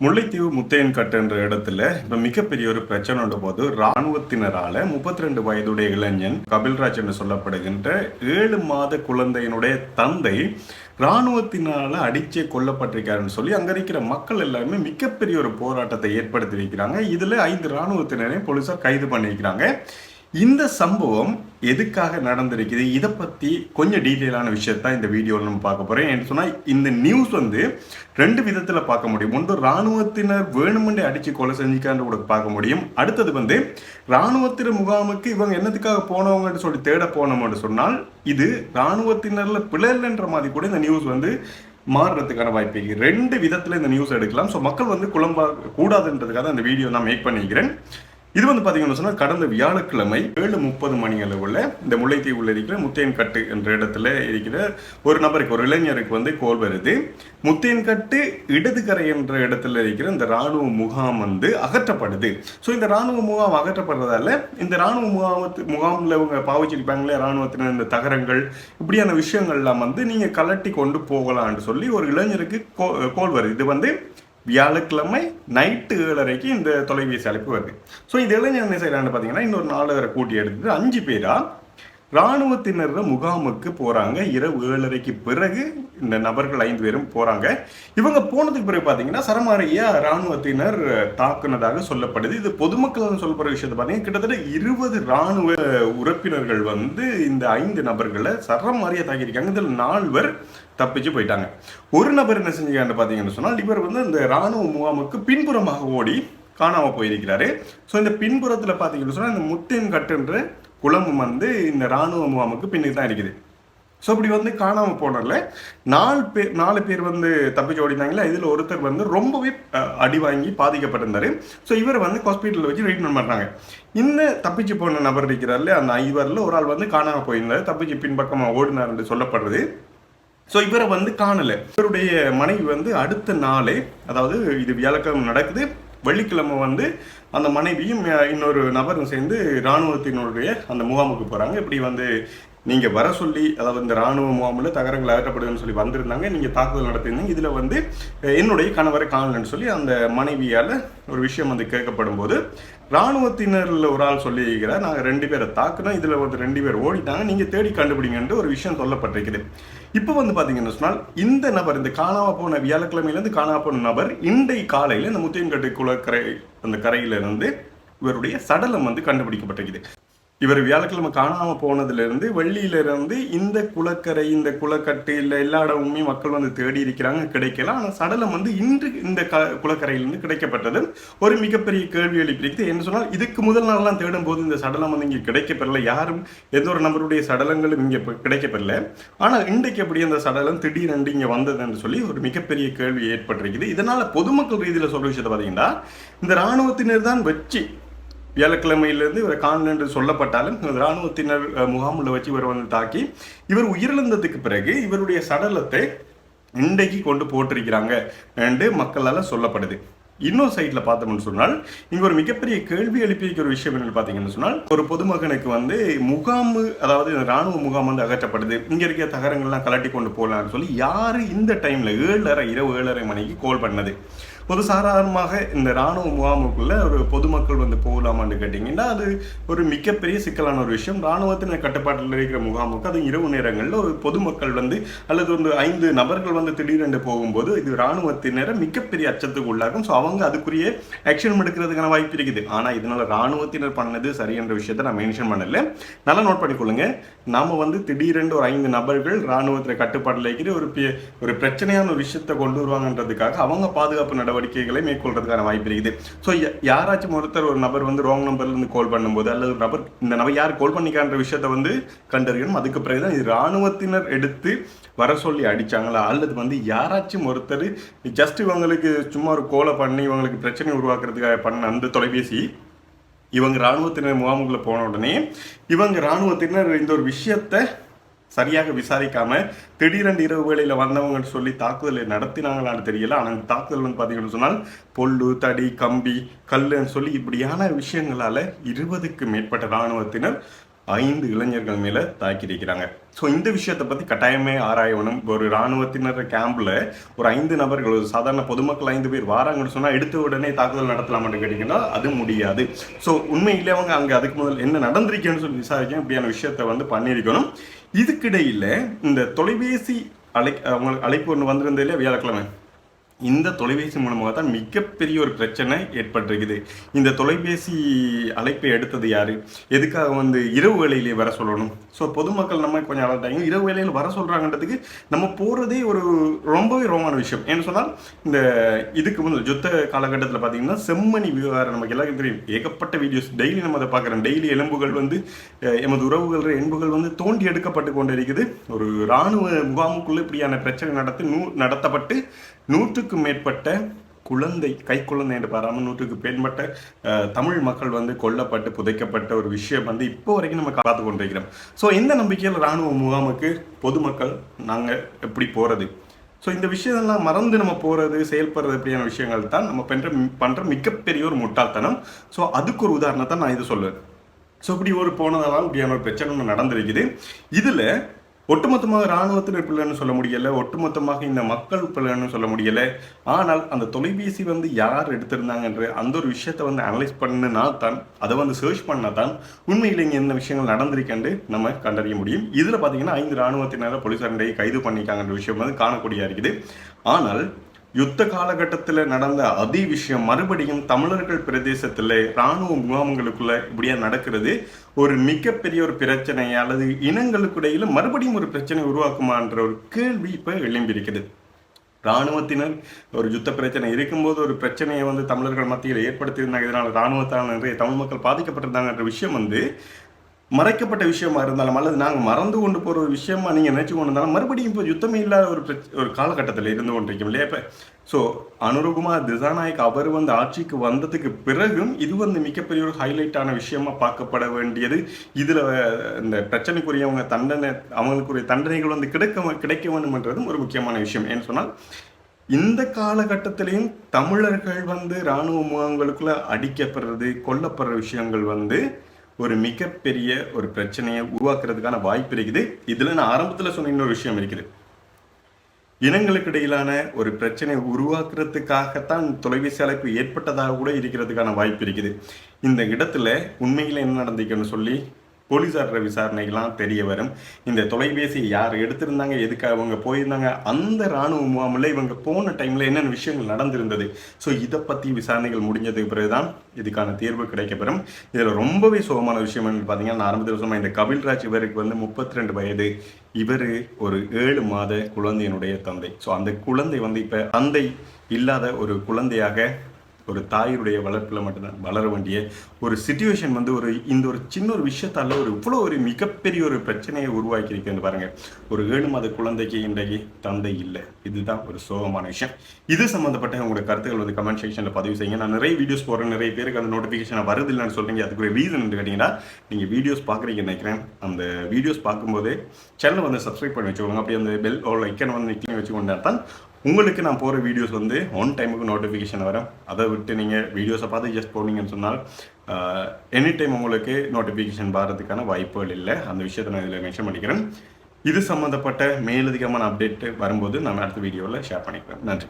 முல்லைத்தீவு முத்தையன்கட்டு என்ற இடத்துல இப்ப மிகப்பெரிய ஒரு பிரச்சனை உள்ள போது இராணுவத்தினரால முப்பத்தி ரெண்டு வயதுடைய இளைஞன் கபில்ராஜ் என்று சொல்லப்படுகின்ற ஏழு மாத குழந்தையினுடைய தந்தை இராணுவத்தினால அடிச்சே கொல்லப்பட்டிருக்காருன்னு சொல்லி அங்க இருக்கிற மக்கள் எல்லாருமே மிகப்பெரிய ஒரு போராட்டத்தை ஏற்படுத்தி வைக்கிறாங்க இதுல ஐந்து இராணுவத்தினரையும் போலீசார் கைது பண்ணியிருக்கிறாங்க. இந்த சம்பவம் எதுக்காக நடந்திருக்குது? இதை பற்றி கொஞ்சம் டீட்டெயிலான விஷயத்தான் இந்த வீடியோவில் நம்ம பார்க்க போகிறோம் என்று சொன்னால் இந்த நியூஸ் வந்து ரெண்டு விதத்தில் பார்க்க முடியும். ஒன்று ராணுவத்தினர் வேணுமென்றே அடித்து கொலை செஞ்சுக்கான்னு கூட பார்க்க முடியும். அடுத்தது வந்து ராணுவத்தினர் முகாமுக்கு இவங்க என்னத்துக்காக போனவங்கன்னு சொல்லி தேட போனோம்னு சொன்னால் இது இராணுவத்தினரில் பிள்ளைன்ற மாதிரி கூட இந்த நியூஸ் வந்து மாறுறதுக்கான வாய்ப்பு ரெண்டு விதத்தில் இந்த நியூஸ் எடுக்கலாம். ஸோ மக்கள் வந்து குழம்பா கூடாதுன்றதுக்காக அந்த வீடியோ நான் மேக் பண்ணிக்கிறேன். இது வந்து பார்த்தீங்கன்னு சொன்னால் கடந்த வியாழக்கிழமை ஏழு முப்பது மணி அளவில் இந்த முல்லைத்தீவில் இருக்கிற முத்தையன்கட்டு என்ற இடத்துல இருக்கிற ஒரு நபருக்கு ஒரு இளைஞருக்கு வந்து கோல் வருது. முத்தையன்கட்டு இடதுகரை என்ற இடத்துல இருக்கிற இந்த ராணுவ முகாம் வந்து அகற்றப்படுது. ஸோ இந்த ராணுவ முகாம் அகற்றப்படுறதால இந்த ராணுவ முகாமத்து முகாமில் இவங்க பாவிச்சிருப்பாங்களே ராணுவத்தினர் இந்த தகரங்கள் இப்படியான விஷயங்கள்லாம் வந்து நீங்கள் கலட்டி கொண்டு போகலான்னு சொல்லி ஒரு இளைஞருக்கு கோ- கோல் வருது. இது வந்து வியாழக்கிழமை நைட்டு ஏழரைக்கு இந்த தொலைபேசி அழைப்பு வருது. ஸோ இதெல்லாம் என்ன செய்யறான்னு பார்த்தீங்கன்னா இன்னொரு நாலு பேரை கூட்டி எடுத்துட்டு அஞ்சு பேராக இராணுவத்தினர் முகாமுக்கு போறாங்க. இரவு ஏழரைக்கு பிறகு இந்த நபர்கள் ஐந்து பேரும் போறாங்க. இவங்க போனதுக்கு பிறகு பார்த்தீங்கன்னா சரமாரியா இராணுவத்தினர் தாக்குனதாக சொல்லப்படுது. இது பொதுமக்கள் சொல்லப்படுற விஷயத்தை பார்த்தீங்கன்னா கிட்டத்தட்ட இருபது இராணுவ உறுப்பினர்கள் வந்து இந்த ஐந்து நபர்களை சரமாரியா தாக்கியிருக்காங்க. இதில் நால்வர் தப்பிச்சு போயிட்டாங்க. ஒரு நபர் என்ன செஞ்சுக்கான்னு பார்த்தீங்கன்னு சொன்னால் இவர் வந்து இந்த ராணுவ முகாமுக்கு பின்புறமாக ஓடி காணாம போயிருக்கிறாரு. ஸோ இந்த பின்புறத்துல பார்த்தீங்கன்னு சொன்னால் இந்த முத்தின் கட்டுன்ற குளமும் வந்து இந்த ராணுவ முகாமுக்கு பின்னுக்கு தான் இருக்குது. ஸோ இப்படி வந்து காணாமல் போனதில் நாலு பேர் நாலு பேர் வந்து தப்பிச்சு ஓடினாங்களே இதில் ஒருத்தர் வந்து ரொம்பவே அடி வாங்கி பாதிக்கப்பட்டிருந்தார். ஸோ இவர் வந்து ஹாஸ்பிட்டலில் வச்சு ட்ரீட்மெண்ட் பண்ணுறாங்க இந்த தப்பிச்சு போன நபர் இருக்கிறார்ல அந்த ஐவரில் ஒரு ஆள் வந்து காணாமல் போயிருந்தார். தப்பிச்சு பின்பக்கமாக ஓடினார் என்று சொல்லப்படுறது ஸோ இவரை வந்து காணலை. இவருடைய மனைவி வந்து அடுத்த நாளே அதாவது இது வியாழக்கிழமை நடக்குது. வெள்ளிக்கிழமை வந்து அந்த மனைவியும் இன்னொரு நபரும் சேர்ந்து இராணுவத்தினுடைய அந்த முகாமுக்கு போகிறாங்க இப்படி வந்து நீங்கள் வர சொல்லி அதாவது இந்த ராணுவ முகாமில் தகரங்கள் அகற்றப்படுதுன்னு சொல்லி வந்திருந்தாங்க. நீங்கள் தாக்குதல் நடத்திருந்தீங்க இதில் வந்து என்னுடைய கணவரை காணலன்னு சொல்லி அந்த மனைவியால் ஒரு விஷயம் வந்து கேட்கப்படும் போது இராணுவத்தினரில் ஒரு ஆள் சொல்லியிருக்கிறார் நாங்கள் ரெண்டு பேரை தாக்குனோம். இதில் வந்து ரெண்டு பேர் ஓடிட்டாங்க. நீங்கள் தேடி கண்டுபிடிங்கன்ட்டு ஒரு விஷயம் சொல்லப்பட்டிருக்குது. இப்போ வந்து பார்த்தீங்கன்னு சொன்னால் இந்த நபர் இந்த காணாம போன வியாழக்கிழமையிலேருந்து காணாம போன நபர் இன்றை காலையில இந்த முத்தியன்கட்டு குளக்கரை அந்த கரையில இருந்து இவருடைய சடலம் வந்து கண்டுபிடிக்கப்பட்டிருக்குது. இவர் வியாழக்கிழமை காணாமல் போனதுலேருந்து வெள்ளியில இருந்து இந்த குளக்கரை இந்த குளக்கட்டு இல்லை எல்லா இடமுமே மக்கள் வந்து தேடி இருக்கிறாங்க கிடைக்கல. ஆனால் சடலம் வந்து இன்று இந்த க குளக்கரையிலிருந்து கிடைக்கப்பட்டது. ஒரு மிகப்பெரிய கேள்வி எழுப்பியிருக்கு. என்ன சொன்னால் இதுக்கு முதல் நாள்லாம் தேடும் போது இந்த சடலம் வந்து இங்கே கிடைக்கப்பெறல. யாரும் எந்த ஒரு நபருடைய சடலங்களும் இங்கே கிடைக்கப்பெறல. ஆனால் இன்றைக்கு எப்படி அந்த சடலம் திடீரென்று இங்கே வந்ததுன்னு சொல்லி ஒரு மிகப்பெரிய கேள்வி ஏற்பட்டிருக்குது. இதனால் பொதுமக்கள் ரீதியில் சொல்ல விஷயத்தை பார்த்தீங்கன்னா இந்த ராணுவத்தினர் தான் வச்சு வியாழக்கிழமையிலிருந்து இவர் காணல என்று சொல்லப்பட்டாலும் இராணுவத்தினர் முகாமில் வச்சு இவர் வந்து தாக்கி இவர் உயிரிழந்ததுக்கு பிறகு இவருடைய சடலத்தை இன்றைக்கு கொண்டு போட்டிருக்கிறாங்க என்று மக்களால் சொல்லப்படுது. இன்னொரு சைட்ல பார்த்தோம்னு சொன்னால் இங்க ஒரு மிகப்பெரிய கேள்வி எழுப்பியிருக்கிற ஒரு விஷயம் என்னென்னு பார்த்தீங்கன்னு சொன்னால் ஒரு பொதுமகனுக்கு வந்து முகாம் அதாவது ராணுவ முகாம் வந்து அகற்றப்படுது. இங்க இருக்க தகரங்கள்லாம் கலட்டி கொண்டு போகலாம்னு சொல்லி யாரு இந்த டைம்ல ஏழரை இரவு ஏழரை மணிக்கு கால் பண்ணது? ஒரு சாதாரணமாக இந்த ராணுவ முகாமுக்குள்ளே ஒரு பொதுமக்கள் வந்து போகலாமான்னு கேட்டிங்கன்னா அது ஒரு மிகப்பெரிய சிக்கலான ஒரு விஷயம். ராணுவத்தின் கட்டுப்பாட்டில் இருக்கிற முகாமுக்கு அது இரவு நேரங்களில் ஒரு பொதுமக்கள் வந்து அல்லது ஒரு ஐந்து நபர்கள் வந்து திடீரென்று போகும்போது இது ராணுவத்தினரை மிகப்பெரிய அச்சத்துக்கு உள்ளாகும் ஸோ அவங்க அதுக்குரிய ஆக்ஷன் எடுக்கிறதுக்கான வாய்ப்பு இருக்குது. ஆனால் இதனால ராணுவத்தினர் பண்ணது சரி என்ற விஷயத்தை நான் மென்ஷன் பண்ணல. நல்லா நோட் பண்ணிக்கொள்ளுங்க. நம்ம வந்து திடீரென்று ஒரு ஐந்து நபர்கள் இராணுவத்தில் கட்டுப்பாட்டில் இருக்கிற ஒரு ஒரு பிரச்சனையான ஒரு விஷயத்தை கொண்டு வருவாங்கன்றதுக்காக அவங்க பாதுகாப்பு நடவடிக்கைகளை மேற்கொள்றதுக்கான வாய்ப்பு இருக்குது. ஸோ யாராச்சும் ஒருத்தர் ஒரு நபர் வந்து ராங் நம்பர்லேருந்து கால் பண்ணும்போது அல்லது ஒரு நபர் இந்த நபர் யார் கால் பண்ணிக்கான்ற விஷயத்தை வந்து கண்டறியணும். அதுக்கு பிறகு தான் இது ராணுவத்தினர் எடுத்து வர சொல்லி அடிச்சாங்களா? அல்லது வந்து யாராச்சும் ஒருத்தர் ஜஸ்ட் இவங்களுக்கு சும்மா ஒரு கோலை பண்ணி இவங்களுக்கு பிரச்சனை உருவாக்குறதுக்காக பண்ண அந்த தொலைபேசி இவங்க ராணுவத்தினர் முகாமுக்குள்ளே போன உடனே இவங்க ராணுவத்தினர் இந்த ஒரு விஷயத்தை சரியாக விசாரிக்காம திடீரென்று இரவு வேளையில் வந்தவங்கன்னு சொல்லி தாக்குதலை நடத்தினாங்களான்னு தெரியல. ஆனால் அந்த தாக்குதல் வந்து பார்த்தீங்கன்னு சொன்னால் பொல்லு தடி கம்பி கல்லுன்னு சொல்லி இப்படியான விஷயங்களால இருபதுக்கு மேற்பட்ட ராணுவத்தினர் ஐந்து இளைஞர்கள் மேல தாக்கியிருக்கிறாங்க. ஸோ இந்த விஷயத்தை பத்தி கட்டாயமே ஆராயணும். ஒரு இராணுவத்தினர் கேம்ப்ல ஒரு ஐந்து நபர்கள் ஒரு சாதாரண பொதுமக்கள் ஐந்து பேர் வாராங்கன்னு சொன்னா எடுத்த உடனே தாக்குதல் நடத்தலாமான்னு கேட்டீங்கன்னா அது முடியாது. ஸோ உண்மையிலே அவங்க அங்கே அதுக்கு முதல் என்ன நடந்திருக்கேன்னு சொல்லி விசாரிக்க இப்படியான விஷயத்த வந்து பண்ணியிருக்கணும். இதுக்கிடையில் இந்த தொலைபேசி அழை அவங்களுக்கு அழைப்பு ஒன்று வந்திருந்தது இல்லையா? வியாழக்கிழமை. இந்த தொலைபேசி மூலமாக தான் மிகப்பெரிய ஒரு பிரச்சனை ஏற்பட்டிருக்குது. இந்த தொலைபேசி அழைப்பை எடுத்தது யார்? எதுக்காக வந்து இரவு வேலையிலே வர சொல்லணும்? ஸோ பொதுமக்கள் நம்ம கொஞ்சம் அலர்ட்டாங்க இரவு வேலையில் வர சொல்கிறாங்கன்றதுக்கு நம்ம போகிறதே ஒரு ரொம்பவே ரோமான விஷயம். ஏன்னு சொன்னால் இந்த இதுக்கு வந்து யுத்த காலகட்டத்தில் பார்த்தீங்கன்னா செம்மணி விவகாரம் நமக்கு எல்லாருக்கும் தெரியும். ஏகப்பட்ட வீடியோஸ் டெய்லி நம்ம அதை பார்க்குறோம். டெய்லி எலும்புகள் வந்து எமது உறவுகள் என்புகள் வந்து தோண்டி எடுக்கப்பட்டு கொண்டிருக்குது. ஒரு இராணுவ முகாமுக்குள்ளே இப்படியான பிரச்சனை நடத்தி நூ நடத்தப்பட்டு நூற்றுக்கும் மேற்பட்ட குழந்தை கை குழந்தை என்று பாராமல் நூற்றுக்கு மேற்பட்ட தமிழ் மக்கள் வந்து கொல்லப்பட்டு புதைக்கப்பட்ட ஒரு விஷயம் வந்து இப்போ வரைக்கும் நம்ம காத்து கொண்டிருக்கிறோம். ஸோ இந்த நம்பிக்கையில் இராணுவ முகாமுக்கு பொதுமக்கள் நாங்கள் எப்படி போகிறது ஸோ இந்த விஷயத்தெல்லாம் மறந்து நம்ம போகிறது செயல்படுறது அப்படியான விஷயங்கள் தான் நம்ம பண்ணுற பண்ணுற மிகப்பெரிய ஒரு முட்டாள்தனம். ஸோ அதுக்கு ஒரு உதாரணத்தை நான் இது சொல்லுவேன். ஸோ இப்படி ஒரு போனதெல்லாம் இப்படியான ஒரு பிரச்சனை ஒண்ணு நடந்திருக்குது. இதில் ஒட்டுமொத்தமாக இராணுவத்தினர் பிள்ளைன்னு சொல்ல முடியலை ஒட்டுமொத்தமாக இந்த மக்கள் பிள்ளைன்னு சொல்ல முடியலை. ஆனால் அந்த தொலைபேசி வந்து யார் எடுத்திருந்தாங்கன்ற அந்த ஒரு விஷயத்தை வந்து அனலைஸ் பண்ணினா தான் அதை வந்து சர்ச் பண்ணா தான் உண்மையில் இங்கே என்ன விஷயங்கள் நடந்திருக்கேன்னு நம்ம கண்டறிய முடியும். இதில் பார்த்தீங்கன்னா ஐந்து இராணுவத்தினரை போலீசாரை கைது பண்ணிக்காங்கன்ற விஷயம் வந்து காணக்கூடிய இருக்குது. ஆனால் யுத்த காலகட்டத்தில் நடந்த அதே விஷயம் மறுபடியும் தமிழர்கள் பிரதேசத்தில் இராணுவ முகாம்களுக்குள்ள இப்படியா நடக்கிறது. ஒரு மிகப்பெரிய ஒரு பிரச்சனை அல்லது இனங்களுக்கிடையில மறுபடியும் ஒரு பிரச்சனை உருவாக்குமான்ற ஒரு கேள்வி இப்போ எழும்பியிருக்கிறது. இராணுவத்தினர் ஒரு யுத்த பிரச்சனை இருக்கும்போது ஒரு பிரச்சனையை வந்து தமிழர்கள் மத்தியில் ஏற்படுத்தியிருந்தாங்க. இதனால் இராணுவத்தால் நிறைய தமிழ் மக்கள் பாதிக்கப்பட்டிருந்தாங்கன்ற விஷயம் வந்து மறைக்கப்பட்ட விஷயமா இருந்தாலும் அல்லது நாங்கள் மறந்து கொண்டு போகிற ஒரு விஷயமா நீங்கள் நினச்சி கொண்டு இருந்தாலும் மறுபடியும் இப்போ யுத்தமே இல்லாத ஒரு பிரச்ச- ஒரு காலகட்டத்தில் இருந்து கொண்டிருக்கோம் இல்லையா இப்போ? ஸோ அனுரகுமார் திசாநாயக் அவர் வந்து ஆட்சிக்கு வந்ததுக்கு பிறகும் இது வந்து மிகப்பெரிய ஒரு ஹைலைட்டான விஷயமா பார்க்கப்பட வேண்டியது. இதில் இந்த பிரச்சனைக்குரியவங்க தண்டனை அவங்களுக்குரிய தண்டனைகள் வந்து கிடைக்க கிடைக்க வேண்டும்ன்றதும் ஒரு முக்கியமான விஷயம். ஏன்னு சொன்னால் இந்த காலகட்டத்திலையும் தமிழர்கள் வந்து இராணுவ முகாம்களுக்குள்ள அடிக்கப்படுறது கொல்லப்படுற விஷயங்கள் வந்து ஒரு மிகப்பெரிய ஒரு பிரச்சனையை உருவாக்குறதுக்கான வாய்ப்பு இருக்குது. இதுல நான் ஆரம்பத்துல சொன்ன இன்னொரு விஷயம் இருக்குது. இனங்களுக்கு இடையிலான ஒரு பிரச்சனை உருவாக்குறதுக்காகத்தான் தொலைபேசி அழைப்பு ஏற்பட்டதாக கூட இருக்கிறதுக்கான வாய்ப்பு இருக்குது. இந்த இடத்துல உண்மையில என்ன நடந்திருக்குன்னு சொல்லி போலீசார் விசாரணைகள்லாம் தெரிய வரும். இந்த தொலைபேசியை யார் எடுத்திருந்தாங்க எதுக்கு அவங்க போயிருந்தாங்க அந்த இராணுவ முகாமில் இவங்க போன டைமில் என்னென்ன விஷயங்கள் நடந்திருந்தது? ஸோ இதை பற்றி விசாரணைகள் முடிஞ்சதுக்கு பிறகுதான் இதுக்கான தீர்வு கிடைக்கப்பெறும். இதில் ரொம்பவே சோகமான விஷயம் என்னன்னு பார்த்தீங்கன்னா நான் ஆரம்பத்தில் சொன்ன இந்த கபில்ராஜ் இவருக்கு வந்து முப்பத்தி ரெண்டு வயது. இவர் ஒரு ஏழு மாத குழந்தையினுடைய தந்தை. ஸோ அந்த குழந்தை வந்து இப்போ தந்தை இல்லாத ஒரு குழந்தையாக ஒரு தாயுடைய வளர்ப்பில் மட்டும்தான் வளர வேண்டிய ஒரு சுச்சுவேஷன் வந்து ஒரு இந்த ஒரு சின்ன ஒரு விஷயத்தால் ஒரு இவ்வளோ ஒரு மிகப்பெரிய ஒரு பிரச்சனையை உருவாக்கி பாருங்கள் ஒரு ஏழு மாத குழந்தைக்கு இன்றைக்கு தந்தை இல்லை. இதுதான் ஒரு சோகமான விஷயம். இது சம்மந்தப்பட்ட உங்களோட கருத்துக்கள் வந்து கமெண்ட் செக்ஷனில் பதிவு செய்யுங்க. நான் நிறைய வீடியோஸ் போடுறேன். நிறைய பேருக்கு அந்த நோட்டிஃபிகேஷன் வருது இல்லைன்னு சொல்றீங்க. அதுக்குரிய ரீசன் கேட்டிங்கன்னா நீங்கள் வீடியோஸ் பார்க்குறீங்க நினைக்கிறேன். அந்த வீடியோஸ் பார்க்கும்போது சேனலை வந்து சப்ஸ்கிரைப் பண்ணி வச்சுக்கோங்க. அப்படியே அந்த பெல் ஐக்கன் வந்து நிற்கி வச்சுக்கொண்டா தான் உங்களுக்கு நான் போகிற வீடியோஸ் வந்து ஒன் டைமுக்கு நோட்டிஃபிகேஷன் வரும். அதை விட்டு நீங்கள் வீடியோஸை பார்த்து ஜஸ்ட் போனீங்கன்னு சொன்னால் எனி டைம் உங்களுக்கு நோட்டிஃபிகேஷன் வர்றதுக்கான வாய்ப்புகள் இல்லை. அந்த விஷயத்தை நான் இதில் மென்ஷன் பண்ணிக்கிறேன். இது சம்மந்தப்பட்ட மேலதிகமான அப்டேட் வரும்போது நான் அடுத்த வீடியோவில் ஷேர் பண்ணிக்கிறேன். நன்றி.